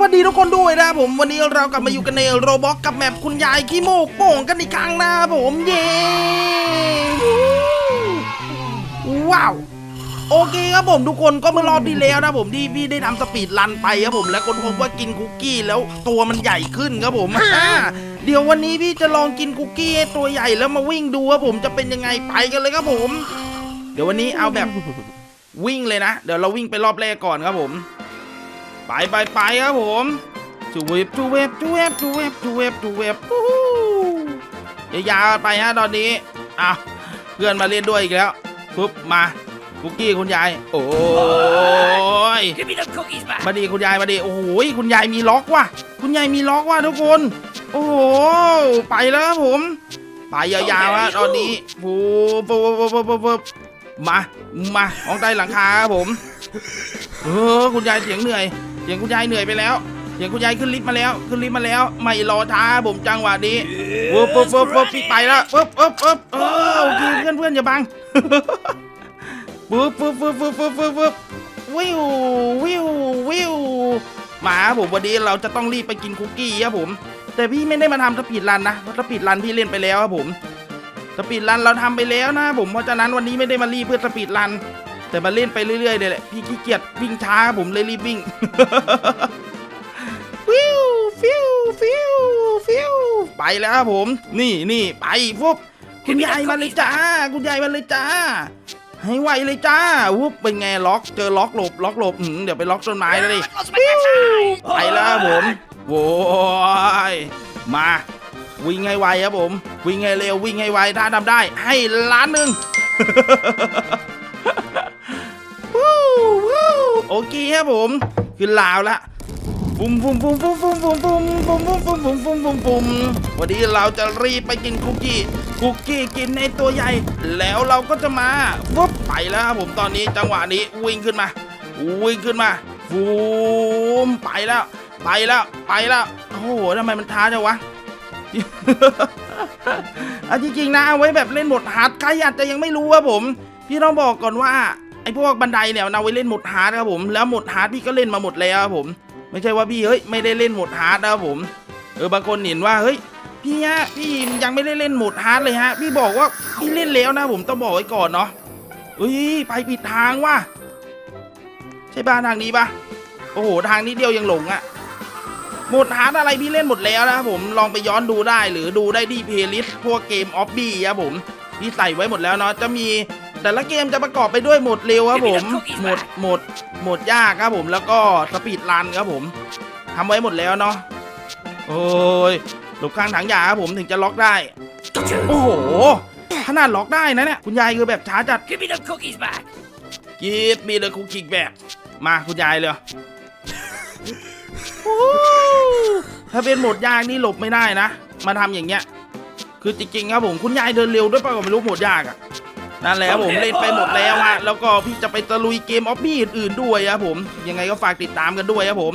วัสดีทุกคนด้วยนะครับผมวันนี้เรากลับมาอยู่กันในโรบอกกับแมปคุณยายขี้โมกโป่งกันอีกครั้งนะครับผมเย้ว้าวโอเคครับผมทุกคนก็เมื่อรอบที่แล้วนะผมที่พี่ได้ทำสปีดรันไปครับผมแล้วคนพบว่ากินคุกกี้แล้วตัวมันใหญ่ขึ้นครับผมอ่าเดี๋ยววันนี้พี่จะลองกินคุกกี้ให้ตัวใหญ่แล้วมาวิ่งดูครับผมจะเป็นยังไงไปกันเลยครับผม เดี๋ยววันนี้เอาแบบวิ่งเลยนะ เดี๋ยวเราวิ่งไปรอบแรกก่อนครับผม ไปไปไปครับผมจูเวฟจูเวฟจูเวฟจูเวฟจูเวฟจูเวฟวู้ฮู้ยยาวไปฮะตอนนี้อ้าวเพื่อนมาเล่นด้วยอีกแล้วปุ๊บมาคุกกี้คุณยาย โอ้ยมาดีคุณยายมาดีโอ้โหคุณยายมีล็อกว่ะคุณยายมีล็อกว่ะทุกคน โอ้โหไปแล้วครับผมไปยาวๆฮะตอนนี้ปูปูปูปูปูปูมามาห้องใต้หลังคาครับผม เออคุณยายเสียงเหนื่อย เสียงคุณยายเหนื่อยไปแล้วเสียงคุณยายขึ้นลิฟต์มาแล้ว ขึ้นลิฟต์มาแล้ว ไม่รอช้าผมจังหวะนี้ปุ๊บปุ๊บปุ๊บปุ๊บพี่ไปแล้วปุ๊บปุ๊บปุ๊บเออโอเคเพื่อนเพื่อนอย่าบังปุ๊บปุ๊บปุ๊บปุ๊บปุ๊บปุ๊บปุ๊บวิววิววิวมาครับผมวันนี้เราจะต้องรีบไปกินคุกกี้ครับผม แต่พี่ไม่ได้มาทำสปีดรันนะเพราะสปีดรันพี่เล่นไปแล้วครับผมสปีดรันเราทำไปแล้วนะผมเพราะฉะนั้นวันนี้ไม่ได้มารีบเพื่อสปีดรัน แต่มาเล่นไปเรื่อยๆเลยแหละพี่ขี้เกียจวิ่งช้าครับผมเลยรีบวิ่งฟิวฟิวฟิวฟิวไปแล้วครับผม นี่นี่ไปฟุบคุณยายมาเลยจ้า คุณยายมาเลยจ้า ให้ไวเลยจ้าวุบเป็นไงล็อกเจอล็อกหลบล็อกหลบอืมเดี๋ยวไปล็อกต้นไม้แล้วดิ Let's make that time. ไปแล้วครับผมโว้ยมาวิ่งให้ไวครับผม วิ่งให้เร็ววิ่งให้ไวถ้าทำได้ ให้ล้านหนึ่ง คครับผมขึ้นลาวละฟุ่มฟุ่มฟุ่มฟุ่มฟุ่มฟุ่มฟุ่มฟุ่มฟุ่มฟุ่มฟุ่มฟุ่มฟุ่มฟุ่มวันนี้เราจะรีบไปกินคุกกี้ คุกกี้กินในตัวใหญ่ แล้วเราก็จะมาฟุบไปแล้วครับผมตอนนี้จังหวะนี้วิ่งขึ้นมาวิ่งขึ้นมาฟูมไปแล้ว ไปแล้วไปแล้วโอ้โหทำไมมันช้าจังวะเอาจริงๆนะเอาไว้แบบเล่นโหมดฮาร์ดใครอาจจะยังไม่รู้ว่าผม พี่ต้องบอกก่อนว่า ไอพวกบันไดเนี่ยนเอาไว้เล่นหมดฮาร์ดครับผมแล้วหมดฮาร์ดพี่ก็เล่นมาหมดแล้วครับผม ไม่ใช่ว่าพี่เฮ้ยไม่ได้เล่นหมดฮาร์ดนะครับผมเออบางคนเห็นว่าเฮ้ยพี่ฮะพี่ยังไม่ได้เล่นหมดฮาร์ดเลยฮะ พี่บอกว่าพี่เล่นแล้วนะผมต้องบอกไว้ก่อนเนาะเฮ้ยไปผิดทางว่ะใช่ป่ะทางนี้ป่ะโอ้โหทางนี้เดียวยังหลงอะหมดฮาร์ดอะไรพี่เล่นหมดแล้วนะครับผมลองไปย้อนดูได้หรือดูได้ที่เพลย์ลิสต์พวกเกมออฟบี้ครับผมพี่ใส่ไว้หมดแล้วเนาะจะมี แต่ละเกมจะประกอบไปด้วยโหมดเร็วครับผมโหมดโหมดโหมดยากครับผมแล้วก็สปีดรันครับผมทำไว้หมดแล้วเนาะโอ้ยหลบข้างถังยาครับผมถึงจะล็อกได้ โอ้โหขนาดล็อกได้นะเนี่ยคุณยายคือแบบช้าจัด Give me the cookies back. กีบมีเลยคุกคิกแบบมาคุณยายเลยถ้าเป็นโหมดยากนี่หลบไม่ได้นะ มาทำอย่างเงี้ย คือจริงๆครับผมคุณยายเดินเร็วด้วยเปล่าก็ไม่รู้โหมดยากอะ นั่นแหละครับผมเล่นไปหมดแล้วฮะแล้วก็พี่จะไปตะลุยเกมออฟบี้อื่นๆด้วยครับผมยังไงก็ฝากติดตามกันด้วยครับผม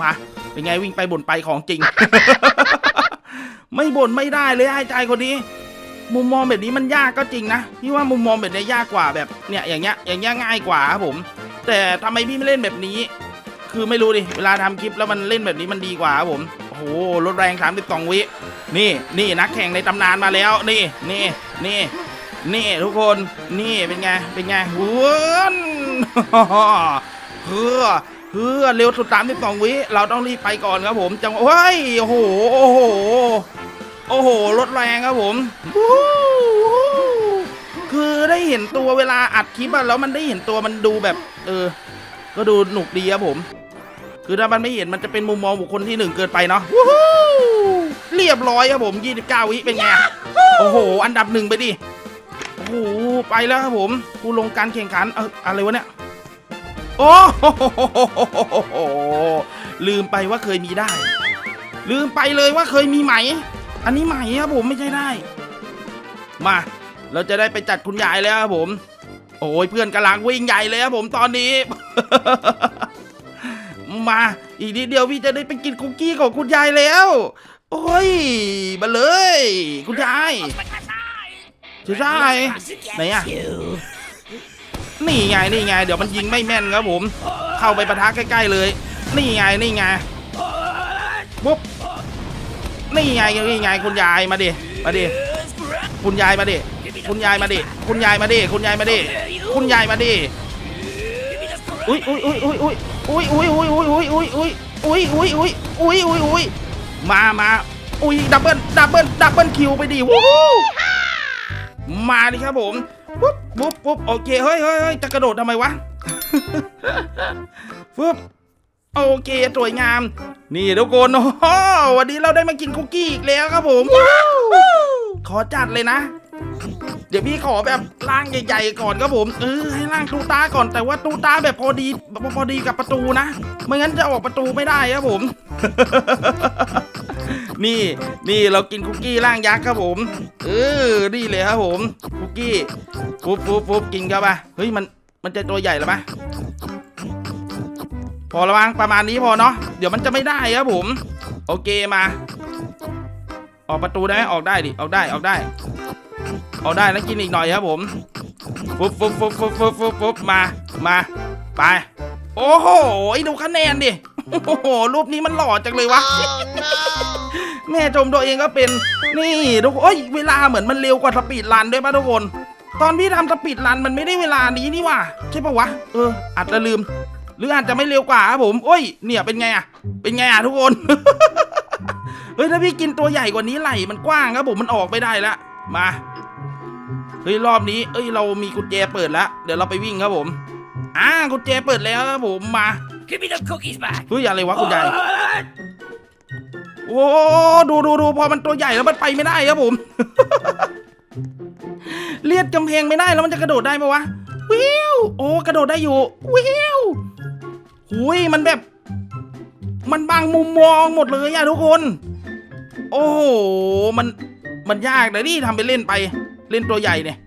มาเป็นไงวิ่งไปบ่นไปของจริง ไม่บ่นไม่ได้เลยไอ้ใจคนนี้ มุมมองแบบนี้มันยากก็จริงนะพี่ว่ามุมมองแบบนี้ยากกว่าแบบเนี่ยอย่างเงี้ยอย่างเงี้ยง่ายกว่าครับผม แต่ทำไมพี่ไม่เล่นแบบนี้ คือไม่รู้ดิเวลาทำคลิปแล้วมันเล่นแบบนี้มันดีกว่าครับผมโอ้โหรถแรง32วินี่นี่นักแข่งในตำนานมาแล้ว นี่นี่นี่ นี่ทุกคนนี่เป็นไงเป็นไงหวนเฮือเฮือเร็วสุด32วิเราต้องรีบไปก่อนครับผมจังหวะเฮ้ยโอ้โหโอ้โหโอ้โหรถแรงครับผมวู้วู้คือได้เห็นตัวเวลาอัดคลิปอะแล้วมันได้เห็นตัวมันดูแบบ เออ ก็ดูหนุกดีครับผม คือถ้ามันไม่เห็นมันจะเป็นมุมมองบุคคลที่หนึ่งเกินไปเนาะวู้ฮู้เรียบร้อยครับผม 29 วิเป็นไง โอ้โห อันดับหนึ่งไปดิ โอ้โหไปแล้วครับผมผู้ลงการแข่งขันเอออะไรวะเนี่ยโอ้โหลืมไปว่าเคยมีได้ ลืมไปเลยว่าเคยมีไหม อันนี้ใหม่ครับผมไม่ใช่ได้ มา เราจะได้ไปจัดคุณยายแล้วครับผม โอ้ยเพื่อนกำลังวิ่งใหญ่เลยครับผมตอนนี้ มา อีกนิดเดียวพี่จะได้ไปกินคุกกี้ของคุณยายแล้ว โอ้ยมาเลย คุณยาย จะได้ไหนอะนี่ไงนี่ไงเดี๋ยวมันยิงไม่แม่นครับผม เข้าไปปะทะใกล้ ๆเลย นี่ไงนี่ไงปุ๊บนี่ไงนี่ไงคุณยายมาดิมาดิคุณยายมาดิคุณยายมาดิคุณยายมาดิคุณยายมาดิคุณยายมาดิอุ้ยอุ้ยอุ้ยอุ้ยอุ้ยอุ้ยอุ้ยอุ้ยอุ้ยอุ้ยอุ้ยอุ้ยอุ้ยอุ้ยอุ้ยอุ้ยอุ้ยมามาอุ้ยดับเบิลดับเบิลดับเบิลคิวไปดิวู้ มาดิครับผมปุ๊บปุ๊บปุ๊บโอเคเฮ้ยเฮ้ยเฮ้ยจะกระโดดทำไมวะปุ๊บโอเคสวยงาม นี่ทุกคนโอ้โหวันนี้เราได้มากินคุกกี้อีกแล้วครับผมขอจัดเลยนะเดี๋ยวพี่ขอแบบร่างใหญ่ๆก่อนครับผมเออให้ร่างตูตาก่อนแต่ว่าตูตาแบบพอดีพอดีกับประตูนะไม่งั้นจะออกประตูไม่ได้ครับผม นี่นี่เรากินคุกกี้ร่างยักษ์ครับผม เออนี่เลยครับผม คุกกี้ปุ๊บปุ๊บปุ๊บกินเข้าไปเฮ้ยมันมันจะตัวใหญ่หรือปะพอระวังประมาณนี้พอเนาะเดี๋ยวมันจะไม่ได้ครับผม โอเคมา ออกประตูได้ไหมออกได้ดิออกได้ออกได้ เอาได้แล้วกินอีกหน่อยครับผมฟุบฟุบฟุบฟุบฟุบฟุบฟุบมามาไป โอ้โหดูคะแนนดิโอ้โหรูปนี้มันหล่อจังเลยวะแม่ชมตัวเองก็เป็นนี่ทุกคนเอ้ยเวลาเหมือนมันเร็วกว่าสปีดรันด้วยป่ะทุกคน ตอนพี่ทำสปีดรันมันไม่ได้เวลานี้นี่ว่าใช่ปะวะเอออาจจะลืม หรืออาจจะไม่เร็วกว่าครับผมโอ้ย เนี่ยเป็นไงอะเป็นไงอะทุกคนเฮ้ยถ้าพี่กินตัวใหญ่กว่านี้ไหลมันกว้างครับผมมันออกไม่ได้แล้วมา เฮ้ยรอบนี้ เอ้ยเรามีกุญแจเปิดแล้ว เดี๋ยวเราไปวิ่งครับผม อ่ากุญแจเปิดแล้วครับผมมา Give me the cookies back. เฮ้ยอะไรวะคุณยาย What? โอ้ดูดูดูพอมันตัวใหญ่แล้วมันไปไม่ได้ครับผม เลียดกำแพงไม่ได้แล้วมันจะกระโดดได้ไหมวะวิวโอ้กระโดดได้อยู่วิวหุยมันแบบ มันบังมุมมองหมดเลยอะทุกคน โอ้โหมันมันยากเลยนี่ทำไปเล่นไป เล่นตัวใหญ่เนี่ย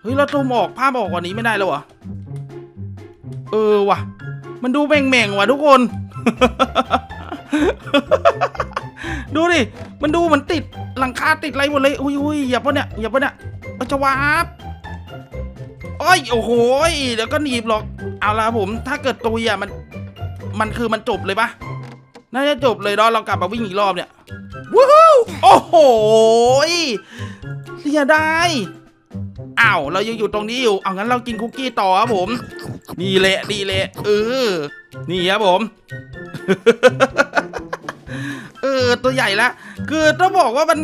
เฮ้ย เราตูมออกภาพออกกว่านี้ไม่ได้แล้วเหรอ เออว่ะ มันดูแม่งๆว่ะทุกคน ดูดิ มันดูเหมือนติดหลังคาติดอะไรหมดเลย อุ้ยอุ้ยอย่าปะเนี่ย อย่าปะเนี่ยเจะวาบโอ้ย โอ้โหยเดี๋ยวก็หนีบหรอก เอาละผม ถ้าเกิดตุยอะมัน มันคือมันจบเลยปะน่าจะจบเลยเนาะเรากลับมาวิ่งอีกรอบเนี่ย วู้โอ้โห เสียดายอ้าวเรายังอยู่ตรงนี้อยู่เอางั้นเรากินคุกกี้ต่อครับผม นี่แหละนี่แหละเออนี่ครับผม เออ ตัวใหญ่ละคือต้องบอกว่ามัน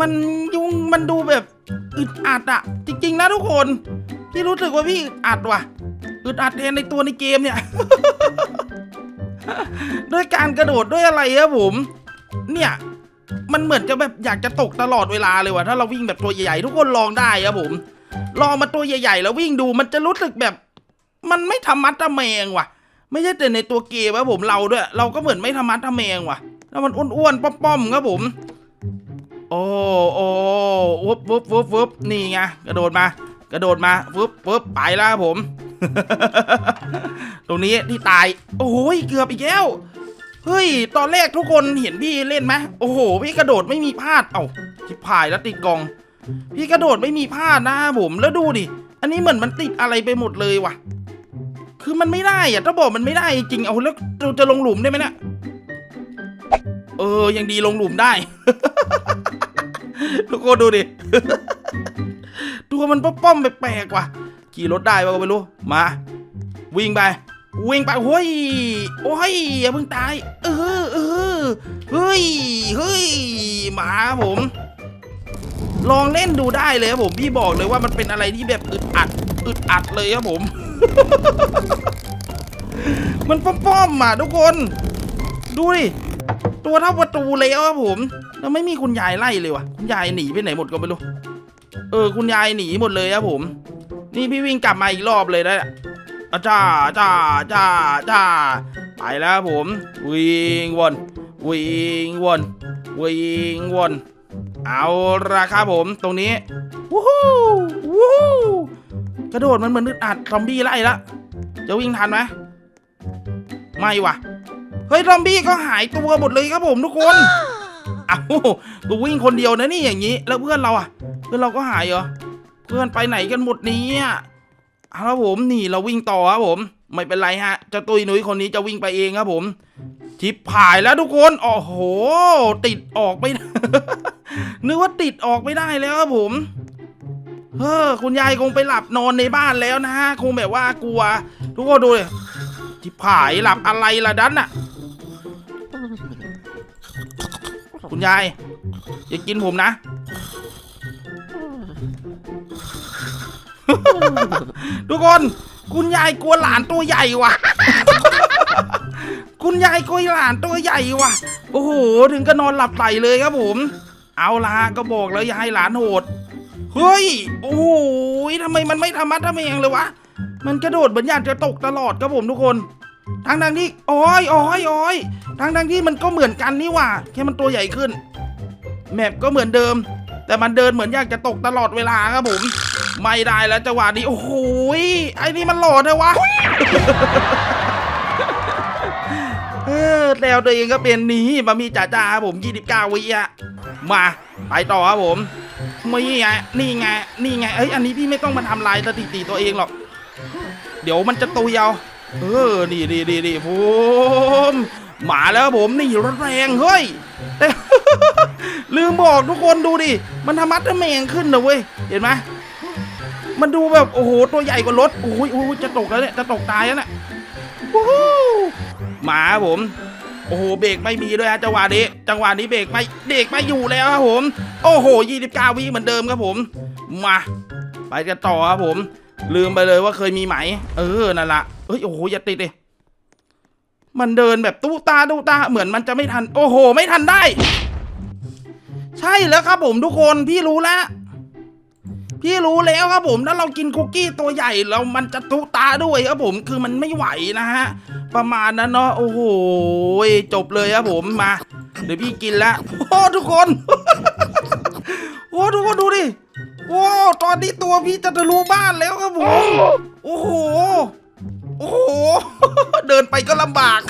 มันยุงมันดูแบบอึดอัดอะจริง ๆ นะทุกคน พี่รู้สึกว่าพี่อึดอัดว่ะอึดอัดแทนในตัวในเกมเนี่ย ด้วยการกระโดดด้วยอะไรครับผม เนี่ย มันเหมือนจะแบบอยากจะตกตลอดเวลาเลยว่ะถ้าเราวิ่งแบบตัวใหญ่ๆทุกคนลองได้ครับผม ลองมาตัวใหญ่ๆ แล้ววิ่งดูมันจะรู้สึกแบบ มันไม่ทำมัดทำแมงว่ะ ไม่ใช่แต่ในตัวเกมครับผมเราด้วย เราก็เหมือนไม่ทำมัดทำแมงว่ะ แล้วมันอ้วนๆป้อมๆครับผม โอ้โอ้วุบวุบวุบวุบนี่ไงกระโดดมากระโดดมาวุบวุบไปแล้วครับผม ตรงนี้ที่ตาย โอ้โหเกือบอีกแล้ว เฮ้ย ตอนแรกทุกคนเห็นพี่เล่นไหมโอ้โห พี่กระโดดไม่มีพลาด เอ้าชิบหายแล้วติดกอง พี่กระโดดไม่มีพลาดนะผมแล้วดูดิ อันนี้เหมือนมันติดอะไรไปหมดเลยว่ะ คือมันไม่ได้อะถ้าบอกมันไม่ได้จริง เอาแล้วเราจะลงหลุมได้ไหมเนะี่ย เออ ยังดีลงหลุมได้ ทุกคนดูดิ ตัวมันป้อมๆแปลกๆว่ะ ขี่รถได้ป่ะก็ไม่รู้ มา วิ่งไป วิ่งไปเฮ้ยโอ้ยอย่าเพิ่งตาย เออเออเฮ้ยเฮ้ยมาผม ลองเล่นดูได้เลยครับผมพี่บอกเลยว่ามันเป็นอะไรที่แบบอึดอัดอึดอัดเลยครับผม มันป้อมๆอะทุกคน ดูดิตัวเท่าประตูเลยครับผม แล้วไม่มีคุณยายไล่เลยว่ะ คุณยายหนีไปไหนหมดก็ไม่รู้ เออ คุณยายหนีหมดเลยครับผม นี่พี่วิ่งกลับมาอีกรอบเลยนะ อาจ้าจ้าจ้าจ้าไปแล้วครับผม วิ่งวน วิ่งวน วิ่งวน เอาละครับผมตรงนี้วู้ฮู้วู้ฮู้กระโดดมันเหมือนอึดอัดซอมบี้ไล่ละ จะวิ่งทันไหมไม่ว่ะ เฮ้ยซอมบี้ก็หายตัวหมดเลยครับผมทุกคนเอ้ากูวิ่งคนเดียวนะนี่อย่างนี้ แล้วเพื่อนเราอะ เพื่อนเราก็หายเหรอ เพื่อนไปไหนกันหมดนี้ เอาละผมนี่เราวิ่งต่อครับผม ไม่เป็นไรฮะเจ้าตุยหนุยคนนี้จะวิ่งไปเองครับผมชิปผายแล้วทุกคนโอ้โห ติดออกไม่นึกว่าติดออกไม่ได้แล้วครับผมเฮ้อคุณยายคงไปหลับนอนในบ้านแล้วนะฮะคงแบบว่ากลัว ทุกคนดูเลยชิปผายหลับอะไรล่ะดันน่ะ คุณยายอย่ากินผมนะ ทุกคน คุณยายกลัวหลานตัวใหญ่ว่ะ คุณยายกลัวหลานตัวใหญ่ว่ะ โอ้โห ถึงก็นอนหลับไหลเลยครับผม เอาละก็บอกแล้วยาให้หลานโหด เฮ้ย โอ้โหทำไมมันไม่ทำมัดทำเองเลยวะ มันกระโดดเหมือนอยากจะตกตลอดครับผมทุกคนทั้งทงที่โอ้ยโอ้ยโอ้ยทั้งทงที่มันก็เหมือนกันนี่ว่าแค่มันตัวใหญ่ขึ้น แมปก็เหมือนเดิม แต่มันเดินเหมือนอยากจะตกตลอดเวลาครับผม ไม่ได้แล้วจังหวะนี้โอ้โหไอ้นี่มันหลอดเลยวะเออแล้วตัวเองก็เป็นนี่มามีจ่าจ้าครับผม29วิอะมาไปต่อครับผมนี่ไงนี่ไงนี่ไงเอ้ยอันนี้พี่ไม่ต้องมาทำลายสถิติตัวเองหรอก เดี๋ยวมันจะตุยเอาเออนี่นี่นี่นี่ผมมาแล้วครับผมนี่รถแรงเฮ้ยแต่ลืมบอกทุกคนดูดิ มันทำมัดทำแมงขึ้นนะเว้ย เห็นไหม มันดูแบบโอ้โหตัวใหญ่กว่ารถโอ้ยโอ้ยจะตกแล้วเนี่ยจะตกตายแล้วเนี่ยวู้ฮู้มาผมโอ้โหเบรกไม่มีด้วยฮะจังหวะนี้จังหวะนี้เบรกไม่เบรกไม่อยู่แล้วครับผม โอ้โห29วิเหมือนเดิมครับผม มา ไปกันต่อครับผม ลืมไปเลยว่าเคยมีไหม เออนั่นละเฮ้ยโอ้โหอย่าติดเลยมันเดินแบบตู้ตาตู้ตาเหมือนมันจะไม่ทัน โอ้โห ไม่ทันได้ ใช่แล้วครับผมทุกคนพี่รู้แล้ว พี่รู้แล้วครับผมถ้าเรากินคุกกี้ตัวใหญ่แล้วมันจะตุตาด้วยครับผมคือมันไม่ไหวนะฮะประมาณนั้นเนาะโอ้โหจบเลยครับผมมา เดี๋ยวพี่กินละวโอ้ทุกคนโอ้ทุกคนดูดิโอ้ตอนนี้ตัวพี่จะทะลุบ้านแล้วครับผมโอ้โห โอ้โห เดินไปก็ลำบาก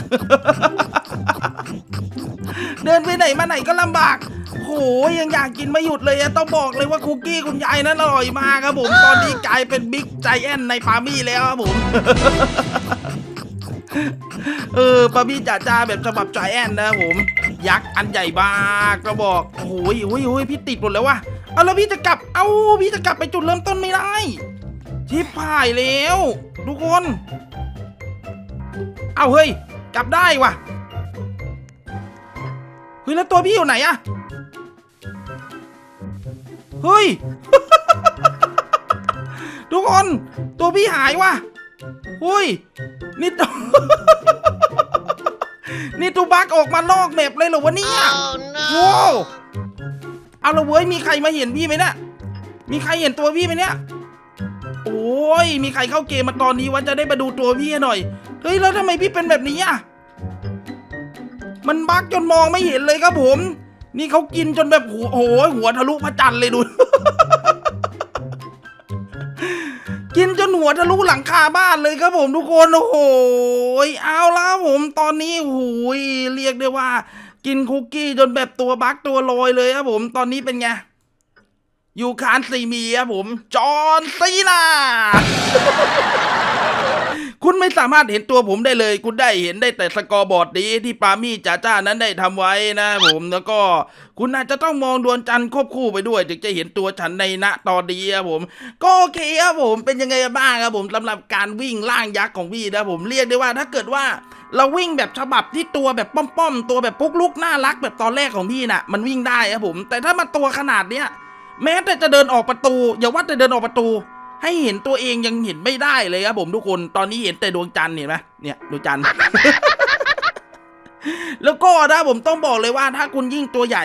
เดินไปไหนมาไหนก็ลำบากโหยังอยากกินไม่หยุดเลยอะต้องบอกเลยว่าคุกกี้คุณยายนั้นอร่อยมากครับผม ตอนนี้กลายเป็นบิ๊กใจแอนในปามี่แล้วครับผม เออปามี่จ่าจ้าแบบฉบับใจแอนนะผม ยักษ์อันใหญ่มากก็บอกโอ้ยโอ้ยโอ้ยพี่ติดหมดแล้ววะเอาแล้วพี่จะกลับ เอ้าพี่จะกลับไปจุดเริ่มต้นไม่ได้ชิบหายแล้ว ทุกคน เอาเฮ้ยกลับได้ว่ะเฮ้ยแล้วตัวพี่อยู่ไหนอะเฮ้ย ทุกคน ตัวพี่หายว่ะเฮ้ยนี่ตัวนี่ตูบักออกมานอกแมปเลยเหรอวะเนี่ยโว้วเอาละเว้ยมีใครมาเห็นพี่ไหมเนี่ยมีใครเห็นตัวพี่ไหมเนี่ย โอ้ย มีใครเข้าเกมมาตอนนี้วะจะได้มาดูตัวพี่หน่อย เฮ้ย แล้วทำไมพี่เป็นแบบนี้อะ มันบักจนมองไม่เห็นเลยครับผม นี่เขากินจนแบบหัวโอ้โหหัวทะลุพระจันทร์เลยดู กินจนหัวทะลุหลังคาบ้านเลยครับผมทุกคน โอ้โห เอาละผมตอนนี้โอ้โหเรียกได้ว่า กินคุกกี้จนแบบตัวบักตัวลอยเลยครับผม ตอนนี้เป็นไง ยูคานซีมีครับผม จอห์นซีนาคุณไม่สามารถเห็นตัวผมได้เลย คุณได้เห็นได้แต่สกอร์บอร์ดนี้ที่ปามี่จ่าจ้านั้นได้ทำไว้นะผมแล้วก็ คุณอาจจะต้องมองดวงจันทร์ควบคู่ไปด้วย ถึงจะเห็นตัวฉันในณตอนนี้ครับผม ก็โอเคครับผมเป็นยังไงบ้างครับผมสำหรับการวิ่งล่างยักษ์ของพี่นะผมเรียกได้ว่าถ้าเกิดว่าเราวิ่งแบบฉบับที่ตัวแบบป้อมๆตัวแบบปุ๊กลุกน่ารักแบบตอนแรกของพี่น่ะ มันวิ่งได้ครับผม แต่ถ้ามาตัวขนาดเนี้ย แม้แต่จะเดินออกประตู อย่าว่าแต่เดินออกประตู ให้เห็นตัวเองยังเห็นไม่ได้เลยครับผมทุกคนตอนนี้เห็นแต่ดวงจันทร์เห็นไหมเนี่ยดวงจันทร์แล้วก็นะผมต้องบอกเลยว่าถ้าคุณยิ่งตัวใหญ่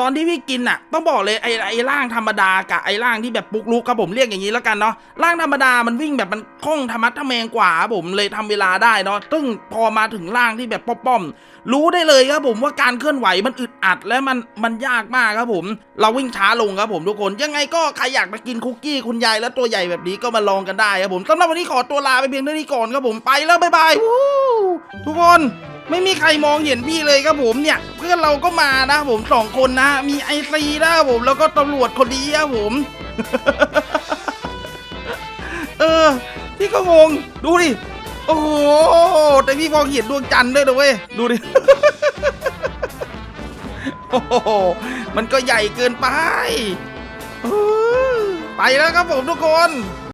ตอนที่พี่กินน่ะ ต้องบอกเลยไอ้ไอ้ร่างธรรมดากับไอ้ร่างที่แบบปุกลุกครับผมเรียกอย่างนี้แล้วกันเนาะร่างธรรมดามันวิ่งแบบมันคล่องธรรมัดทะแมงกว่าครับผมเลยทำเวลาได้เนาะซึ่งพอมาถึงร่างที่แบบป้อมๆรู้ได้เลยครับผมว่าการเคลื่อนไหวมันอึดอัดและมันมันยากมากครับผม เราวิ่งช้าลงครับผมทุกคน ยังไงก็ใครอยากมากินคุกกี้คุณยายแล้วตัวใหญ่แบบนี้ก็มาลองกันได้ครับผมสำหรับวันนี้ขอตัวลาไปเพียงเท่านี้ก่อนครับผมไปแล้วบ๊ายบายทุกคน ไม่มีใครมองเห็นพี่เลยครับผมเนี่ย เพื่อนเราก็มานะผมสองคนนะ มีไอซีนะครับผมแล้วก็ตำรวจคนนี้ครับผม เออ พี่ก็งงดูดิโอ้โหแต่พี่มองเห็นดวงจันทร์ด้วยนะเว้ยดูดิโอ้โหมันก็ใหญ่เกินไปไปแล้วครับผมทุกคน